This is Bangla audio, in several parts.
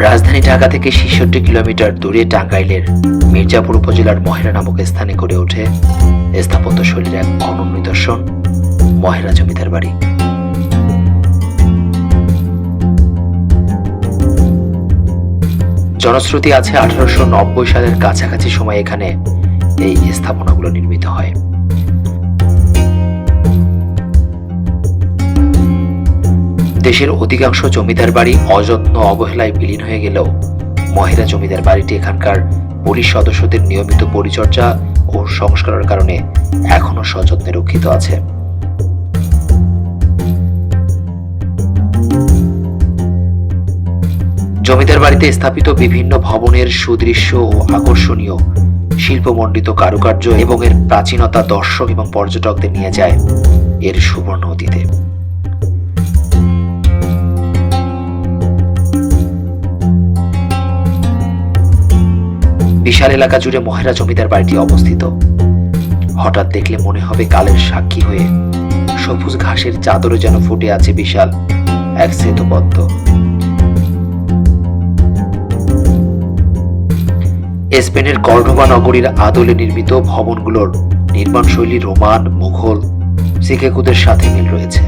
রাজধানী ঢাকা থেকে ছেষট্টি কিলোমিটার দূরে টাঙ্গাইলের মির্জাপুর উপজেলার মহেরা নামক স্থানে গড়ে ওঠে স্থাপত্য শৈলীর এক অনন্য নিদর্শন, মহেরা জমিদার বাড়ি। জনশ্রুতি আছে আঠারোশো নব্বই সালের কাছাকাছি সময় এখানে এই স্থাপনাগুলো নির্মিত হয়। দেশের অধিকাংশ জমিদার বাড়ি অযত্ন অবহেলায় বিলীন হয়ে গেলেও মহিলা জমিদার বাড়িটি এখানকার পুলিশ সদস্যদের নিয়মিত পরিচর্যা ও সংস্কারের কারণে এখনও সযত্নে রক্ষিত আছে। জমিদার বাড়িতে স্থাপিত বিভিন্ন ভবনের সুদৃশ্য ও আকর্ষণীয় শিল্পমণ্ডিত কারুকার্য এবং এর প্রাচীনতা দর্শক এবং পর্যটকদের নিয়ে যায় এর সুবর্ণ অতীতে। বিশাল এলাকা জুড়ে মহেরা জমিদার বাড়িটি অবস্থিত। হঠাৎ দেখলে মনে হবে কালের সাক্ষী হয়ে সবুজ ঘাসের চাদরে যেন ফুটে আছে বিশাল এক সেতুবদ্ধ স্পেনের কর্ডোবা নগরীর আদলে নির্মিত ভবনগুলোর নির্মাণশৈলী রোমান, মুঘল সিকেকুদের সাথে মিল রয়েছে।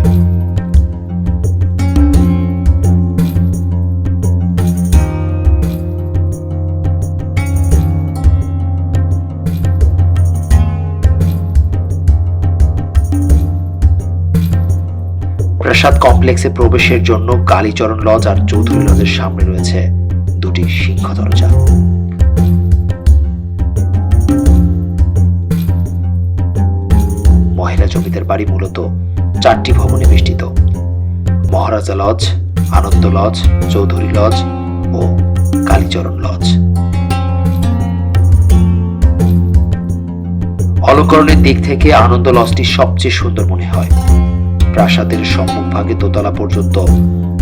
প্রাসাদ কমপ্লেক্সে প্রবেশের জন্য কালীচরণ লজ আর চৌধুরী লজের সামনে রয়েছে দুটি সিংহ দরজা। মহিলা জমিদার বাড়ি মূলত চারটি ভবনে বেষ্টিত। Maharaja lodge, Ananda lodge, Chowdhury lodge ও কালীচরণ লজ। অলঙ্করণের দিক থেকে আনন্দ লজটি সবচেয়ে সুন্দর মনে হয়। প্রাসাদের সম্মুখভাগে দোতলা পর্যন্ত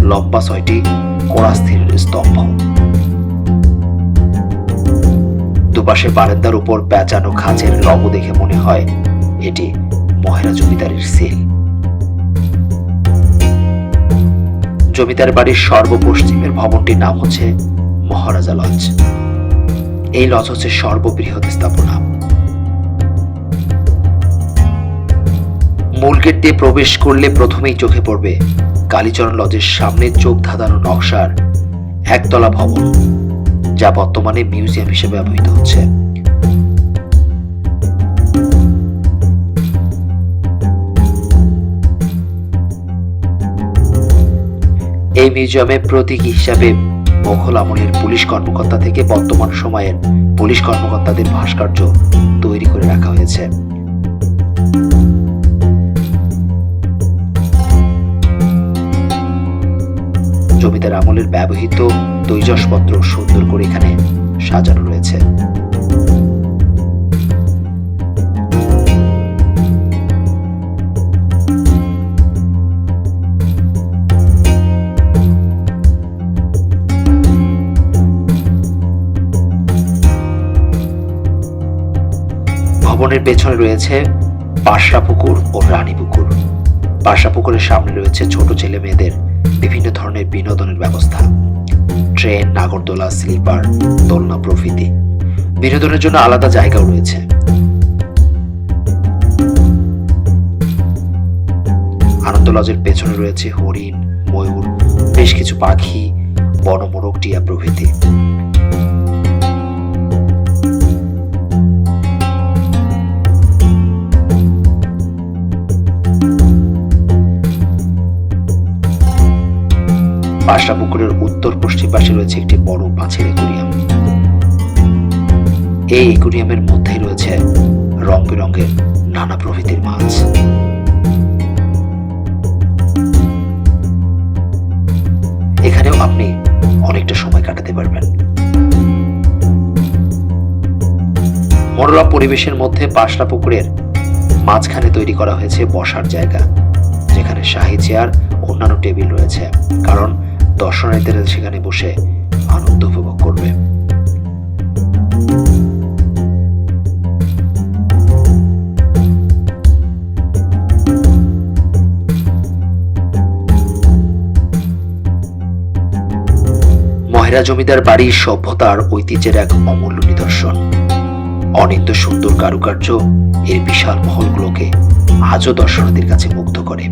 লম্বা ছয়টি কোরাস্থির স্তম্ভ। দুপাশে বারান্দার উপর পেঁচানো খাঁচের লব দেখে মনে হয় এটি মহেরা জমিদারের সেল। জমিদার বাড়ির সর্বপশ্চিমের ভবনটির নাম হচ্ছে মহারাজা লজ। এই লজ হচ্ছে সর্ববৃহৎ স্থাপনা। মূল গেট দিয়ে প্রবেশ করলে প্রথমেই চোখে পড়বে কালীচরণ লজের সামনে চোখ ধাঁধানো নকশার একতলা ভবন, যা বর্তমানে মিউজিয়াম হিসেবে ব্যবহৃত হচ্ছে। এই মিউজিয়ামে প্রতীক হিসাবে মোঘল আমলের পুলিশ কর্মকর্তা থেকে বর্তমান সময়ের পুলিশ কর্মকর্তাদের ভাস্কর্য তৈরি করে রাখা হয়েছে। জমিদার আমলের ব্যবহৃত তৈজসপত্র সুন্দর করে এখানে সাজানো রয়েছে। ভবনের পেছনে রয়েছে পাশরা পুকুর ও রানী পুকুর। পাশরা পুকুরের সামনে রয়েছে ছোট ছেলে মেয়েদের বিভিন্ন ধরনের বিনোদনের ব্যবস্থা। ট্রেন, নাগরদোলা স্লিপার দোলনা প্রভৃতি। বিনোদনের জন্য আলাদা জায়গাও রয়েছে। আনন্দ লজের পেছনে রয়েছে হরিণ, ময়ূর, বেশ কিছু পাখি, বনমোরগ, টিয়া প্রভৃতি। পাশরা পুকুরের উত্তর পশ্চিম পাশে রয়েছে একটি বড় মাছের একুরিয়াম। এই একুরিয়ামের মধ্যেই রয়েছে রং বেরঙের নানা প্রভৃতির মাছ। এখানেও আপনি অনেকটা সময় কাটাতে পারবেন। মনোরম পরিবেশের মধ্যে পাশরা পুকুরের মাঝখানে তৈরি করা হয়েছে বসার জায়গা, যেখানে শাহী চেয়ার, অন্যান্য টেবিল রয়েছে। কারণ দর্শনার্থীরা সেখানে বসে আনন্দ উপভোগ করবে। মহেরা জমিদার বাড়ির সভ্যতার ঐতিহ্যের এক অমূল্য নিদর্শন। অনিত্য সুন্দর কারুকার্য এর বিশাল মহলগুলোকে আজও দর্শনার্থীর কাছে মুগ্ধ করে।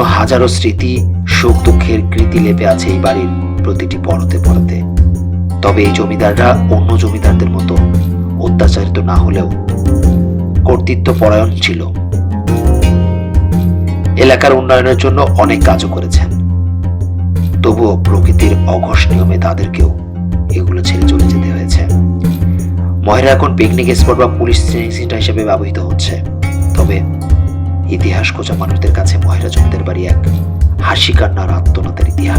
পুরনো হাজারো স্মৃতি সুখ দুঃখের কৃতি লেপে আছে এই বাড়ির প্রতিটি পরতে পরতে। তবে এই জমিদাররা অন্য জমিদারদের মতো অত্যাচারিত না হলেও কর্তৃত্ব পরায়ণ ছিল। এলাকার উন্নয়নের জন্য অনেক কাজও করেছেন। তবুও প্রকৃতির অঘোষ নিয়মে তাদেরকেও এগুলো ছেড়ে চলে যেতে হয়েছে। মহেরা এখন পিকনিক স্পট বা পুলিশ হিসেবে ব্যবহৃত হচ্ছে। তবে ইতিহাস খোঁজা মানুষদের কাছে মহেরা জনদের বাড়ি এক হাসি কান্নার আত্মনাথের ইতিহাস।